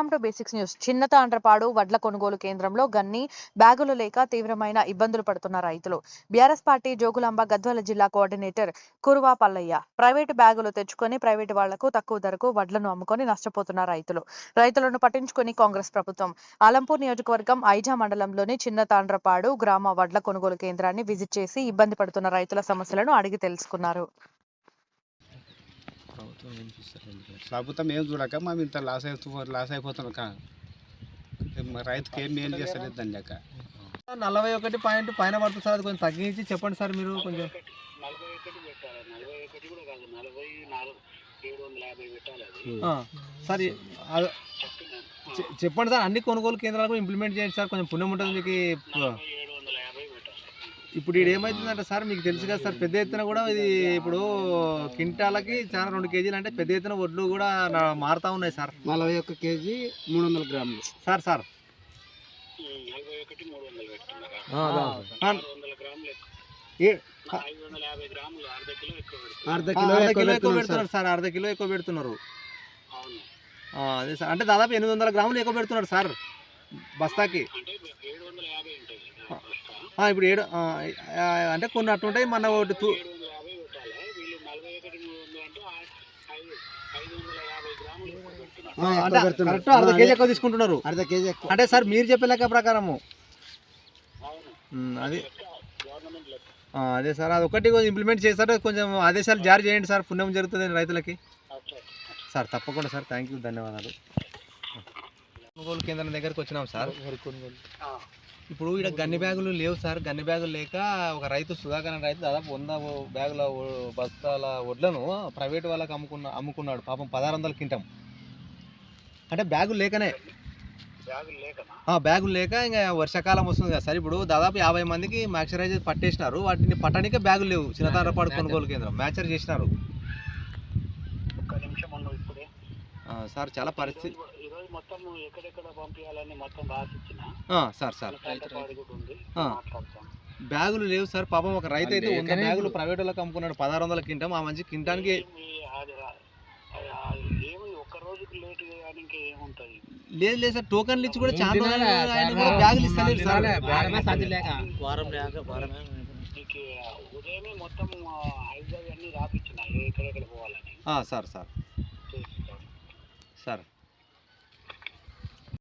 Welcome to basics news చిన్న తాండ్రపాడు వడ్ల కొనుగోలు కేంద్రంలో గన్ని బ్యాగులు లేక తీవ్రమైన ఇబ్బందులు పడుతున్న రైతులు. బీఆర్ఎస్ పార్టీ జోగులాంబ గద్వాల జిల్లా కోఆర్డినేటర్ కురువా పల్లయ్య ప్రైవేటు బ్యాగులు తెచ్చుకొని ప్రైవేటు వాళ్ళకు తక్కువ ధరకు వడ్లను అమ్ముకొని నష్టపోతున్న రైతులు. రైతులను పట్టించుకొని కాంగ్రెస్ ప్రభుత్వం. ఆలంపూర్ నియోజకవర్గం ఐజా మండలంలోని చిన్న తాండ్రపాడు గ్రామ వడ్ల కొనుగోలు కేంద్రాన్ని విజిట్ చేసి ఇబ్బంది పడుతున్న రైతుల సమస్యలను అడిగి తెలుసుకున్నారు. ప్రభుత్వం ఏం చూస్తారు ప్రభుత్వం ఏం చూడక మేము ఇంత లాస్ అవుతూ లాస్ అయిపోతున్నాం కా. మా రైతుకి ఏం మేలు చేస్తలేదు దాని లెక్క. నలభై ఒకటి పాయింట్ పైన పడుతుంది సార్ అది కొంచెం తగ్గించి చెప్పండి సార్ మీరు కొంచెం. సార్ చెప్పండి సార్ అన్ని కొనుగోలు కేంద్రాలకు ఇంప్లిమెంట్ చేయండి సార్ కొంచెం పుణ్యం ఉంటుంది మీకు ఇప్పుడు ఇది ఏమవుతుందంటే సార్ మీకు తెలుసు కదా సార్ పెద్ద ఎత్తున కూడా ఇది ఇప్పుడు కింటాలకి చాలా రెండు కేజీలు అంటే పెద్ద ఎత్తున వడ్లు కూడా నా- మారుతా ఉన్నాయి సార్. నలభై ఒక్క కేజీ మూడు వందల గ్రాములు. Sir sir. ఆ, అర్ధ కిలో కిలో ఎక్కువ పెడుతున్నారు పెడుతున్నారు సార్. అర్ధ కిలో ఎక్కువ పెడుతున్నారు. ఆ, అదే సార్. అంటే దాదాపు ఎనిమిది వందల గ్రాములు ఎక్కువ పెడుతున్నారు సార్ బస్తాకి. ఇప్పుడు ఏడు అంటే కొన్ని అట్టుంటాయి మన ఒకటి తూ కరెక్ట్ అర్ధ కేజీ ఎక్కువ తీసుకుంటున్నారు? అర్ధ కేజీ ఎక్కువ అంటే సార్ మీరు చెప్పే లెక్క ప్రకారము. అది. ఆ, అదే సార్ అది ఒకటి కొంచెం ఇంప్లిమెంట్ చేస్తారు కొంచెం ఆదేశాలు జారీ చేయండి సార్ పుణ్యం జరుగుతుంది రైతులకి. సార్ తప్పకుండా సార్ థ్యాంక్ యూ ధన్యవాదాలు. కొనుగోలు కేంద్రం దగ్గరికి వచ్చినాం సార్. ఇప్పుడు ఇక్కడ గన్ని బ్యాగులు లేవు సార్. గన్ని బ్యాగులు లేక ఒక రైతు సుధాకర్ అనే రైతు దాదాపు వంద బ్యాగుల బస్తాల వడ్లను ప్రైవేట్ వాళ్ళకి అమ్ముకున్న అమ్ముకున్నాడు. పాపం పదహారు వందల కింటం అంటే బ్యాగులు లేకనే. బ్యాగులు లేక ఇంకా వర్షాకాలం వస్తుంది కదా సార్. ఇప్పుడు దాదాపు యాభై మందికి మ్యాక్చరైజర్ పట్టేసినారు. వాటిని పట్టడానికే బ్యాగులు లేవు. చిన్నతారపాడు కొనుగోలు కేంద్రం. మ్యాచర్ చేసినారు. సార్ చాలా పరిస్థితి ఈరోజు మొత్తం ఎక్కడెక్కడ పంపించాలని మొత్తం రాసిచ్చిన? Sir sir. బ్యాగులు లేవు సార్. పాపం ఒక రైతు అయితే వంద బ్యాగులు ప్రైవేట్ వాళ్ళకి అమ్ముకున్నాడు. పదహారు వందల కింటం ఆ మంచి కింటానికి లేదు లేదు సార్. టోకన్లు ఇచ్చి కూడా చాలా రోజులు ఆయన కూడా బ్యాగులు ఇస్తలేదు సార్. ఉదయమే మొత్తం హైదరాబాద్ అన్ని ఎక్కడెక్కడ పోవాలని? Sir sir. సార్.